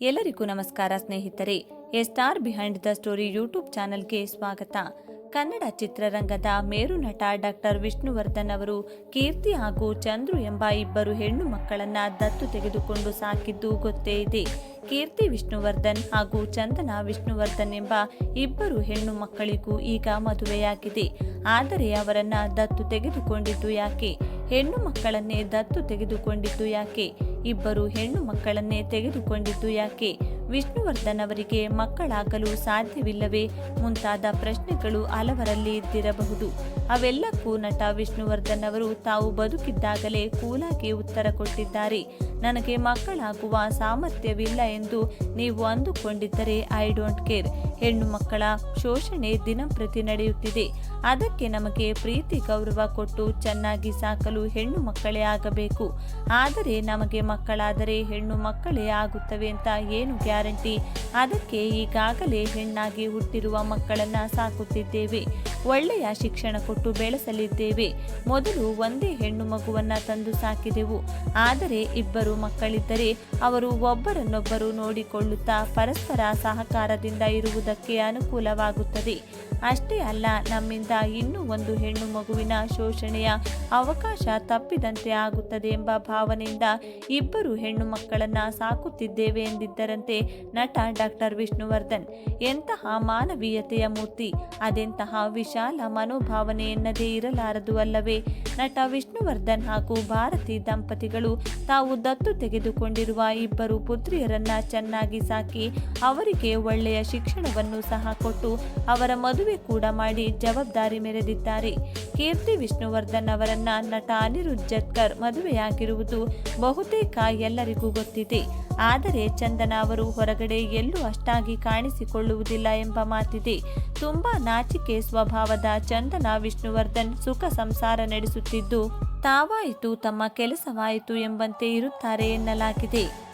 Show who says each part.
Speaker 1: ಎಲ್ಲರಿಗೂ ನಮಸ್ಕಾರ ಸ್ನೇಹಿತರೆ, a star behind the story YouTube ಚಾನೆಲ್ಗೆ ಸ್ವಾಗತ. ಕನ್ನಡ ಚಿತ್ರರಂಗದ ಮೇರು ನಟ ಡಾಕ್ಟರ್ ವಿಷ್ಣುವರ್ಧನ್ ಅವರು ಕೀರ್ತಿ ಹಾಗೂ ಚಂದ್ರು ಎಂಬ ಇಬ್ಬರು ಹೆಣ್ಣು ಮಕ್ಕಳನ್ನ ದತ್ತು ತೆಗೆದುಕೊಂಡು ಸಾಕಿದ್ದು ಗೊತ್ತೇ ಇದೆ. ಕೀರ್ತಿ ವಿಷ್ಣುವರ್ಧನ್ ಹಾಗೂ ಚಂದನ ವಿಷ್ಣುವರ್ಧನ್ ಎಂಬ ಇಬ್ಬರು ಹೆಣ್ಣು ಮಕ್ಕಳಿಗೂ ಈಗ ಮದುವೆಯಾಗಿದೆ. ಆದರೆ ಅವರನ್ನ ದತ್ತು ತೆಗೆದುಕೊಂಡಿದ್ದು ಯಾಕೆ? ಹೆಣ್ಣು ಮಕ್ಕಳನ್ನೇ ದತ್ತು ತೆಗೆದುಕೊಂಡಿದ್ದು ಯಾಕೆ? ಇಬ್ಬರು ಹೆಣ್ಣು ಮಕ್ಕಳನ್ನೇ ತೆಗೆದುಕೊಂಡಿದ್ದು ಯಾಕೆ? ವಿಷ್ಣುವರ್ಧನ್ ಅವರಿಗೆ ಮಕ್ಕಳಾಗಲು ಸಾಧ್ಯವಿಲ್ಲವೇ ಮುಂತಾದ ಪ್ರಶ್ನೆಗಳು ಹಲವರಲ್ಲಿ ಇದ್ದಿರಬಹುದು ಅವೆಲ್ಲಕ್ಕೂ ನಟ ವಿಷ್ಣುವರ್ಧನ್ ಅವರು ತಾವು ಬದುಕಿದ್ದಾಗಲೇ ಕೂಲಾಗಿ ಉತ್ತರ ಕೊಟ್ಟಿದ್ದಾರೆ. ನನಗೆ ಮಕ್ಕಳಾಗುವ ಸಾಮರ್ಥ್ಯವಿಲ್ಲ ಎಂದು ನೀವು ಅಂದುಕೊಂಡಿದ್ದರೆ ಐ ಡೋಂಟ್ ಕೇರ್ ಹೆಣ್ಣು ಮಕ್ಕಳ ಶೋಷಣೆ ದಿನಂಪ್ರತಿ ನಡೆಯುತ್ತಿದೆ. ಅದಕ್ಕೆ ನಮಗೆ ಪ್ರೀತಿ ಗೌರವ ಕೊಟ್ಟು ಚೆನ್ನಾಗಿ ಸಾಕಲು ಹೆಣ್ಣು ಮಕ್ಕಳೇ ಆಗಬೇಕು. ಆದರೆ ನಮಗೆ ಮಕ್ಕಳಾದರೆ ಹೆಣ್ಣು ಮಕ್ಕಳೇ ಆಗುತ್ತವೆ ಅಂತ ಏನು ಗ್ಯಾರಂಟಿ. ಅದಕ್ಕೆ ಈಗಾಗಲೇ ಹೆಣ್ಣಾಗಿ ಹುಟ್ಟಿರುವ ಮಕ್ಕಳನ್ನ ಸಾಕುತ್ತಿದ್ದೇವೆ. ಒಳ್ಳೆಯ ಶಿಕ್ಷಣ ಕೊಟ್ಟು ಬೆಳೆಸಲಿದ್ದೇವೆ. ಮೊದಲು ಒಂದೇ ಹೆಣ್ಣು ಮಗುವನ್ನು ತಂದು ಸಾಕಿದೆವು. ಆದರೆ ಇಬ್ಬರು ಮಕ್ಕಳಿದ್ದರೆ ಅವರು ಒಬ್ಬರನ್ನೊಬ್ಬರು ನೋಡಿಕೊಳ್ಳುತ್ತಾ ಪರಸ್ಪರ ಸಹಕಾರದಿಂದ ಇರುವುದಕ್ಕೆ ಅನುಕೂಲವಾಗುತ್ತದೆ. ಅಷ್ಟೇ ಅಲ್ಲ, ನಮ್ಮಿಂದ ಇನ್ನೂ ಒಂದು ಹೆಣ್ಣು ಮಗುವಿನ ಶೋಷಣೆಯ ಅವಕಾಶ ತಪ್ಪಿದಂತೆ ಆಗುತ್ತದೆ ಎಂಬ ಭಾವನೆಯಿಂದ ಇಬ್ಬರು ಹೆಣ್ಣು ಮಕ್ಕಳನ್ನ ಸಾಕುತ್ತಿದ್ದೇವೆ ಎಂದಿದ್ದರಂತೆ ನಟ ಡಾಕ್ಟರ್ ವಿಷ್ಣುವರ್ಧನ್. ಎಂತಹ ಮಾನವೀಯತೆಯ ಮೂರ್ತಿ. ಅದೆಂತಹ ವಿಶಾಲ ಮನೋಭಾವನೆ ಎನ್ನದೇ ಇರಲಾರದು ಅಲ್ಲವೇ. ನಟ ವಿಷ್ಣುವರ್ಧನ್ ಹಾಗೂ ಭಾರತಿ ದಂಪತಿಗಳು ತಾವು ದತ್ತು ತೆಗೆದುಕೊಂಡಿರುವ ಇಬ್ಬರು ಪುತ್ರಿಯರನ್ನ ಚೆನ್ನಾಗಿ ಸಾಕಿ ಅವರಿಗೆ ಒಳ್ಳೆಯ ಶಿಕ್ಷಣವನ್ನು ಸಹ ಕೊಟ್ಟು ಅವರ ಮದುವೆ ಕೂಡ ಮಾಡಿ ಜವಾಬ್ದಾರಿ ಮೆರೆದಿದ್ದಾರೆ. ಕೀರ್ತಿ ವಿಷ್ಣುವರ್ಧನ್ ಅವರನ್ನ ನಟ ಅನಿರುದ್ಧ್ ಜಟ್ಕರ್ ಮದುವೆಯಾಗಿರುವುದು ಬಹುತೇಕ ಎಲ್ಲರಿಗೂ ಗೊತ್ತಿದೆ. ಆದರೆ ಚಂದನ ಅವರು ಹೊರಗಡೆ ಎಲ್ಲೂ ಅಷ್ಟಾಗಿ ಕಾಣಿಸಿಕೊಳ್ಳುವುದಿಲ್ಲ ಎಂಬ ಮಾತಿದೆ. ತುಂಬಾ ನಾಚಿಕೆ ಸ್ವಭಾವದ ಚಂದನ ವಿಷ್ಣುವರ್ಧನ್ ಸುಖ ಸಂಸಾರ ನಡೆಸುತ್ತಿದ್ದು, ತಾವಾಯಿತು ತಮ್ಮ ಕೆಲಸವಾಯಿತು ಎಂಬಂತೆ ಇರುತ್ತಾರೆ ಎನ್ನಲಾಗಿದೆ.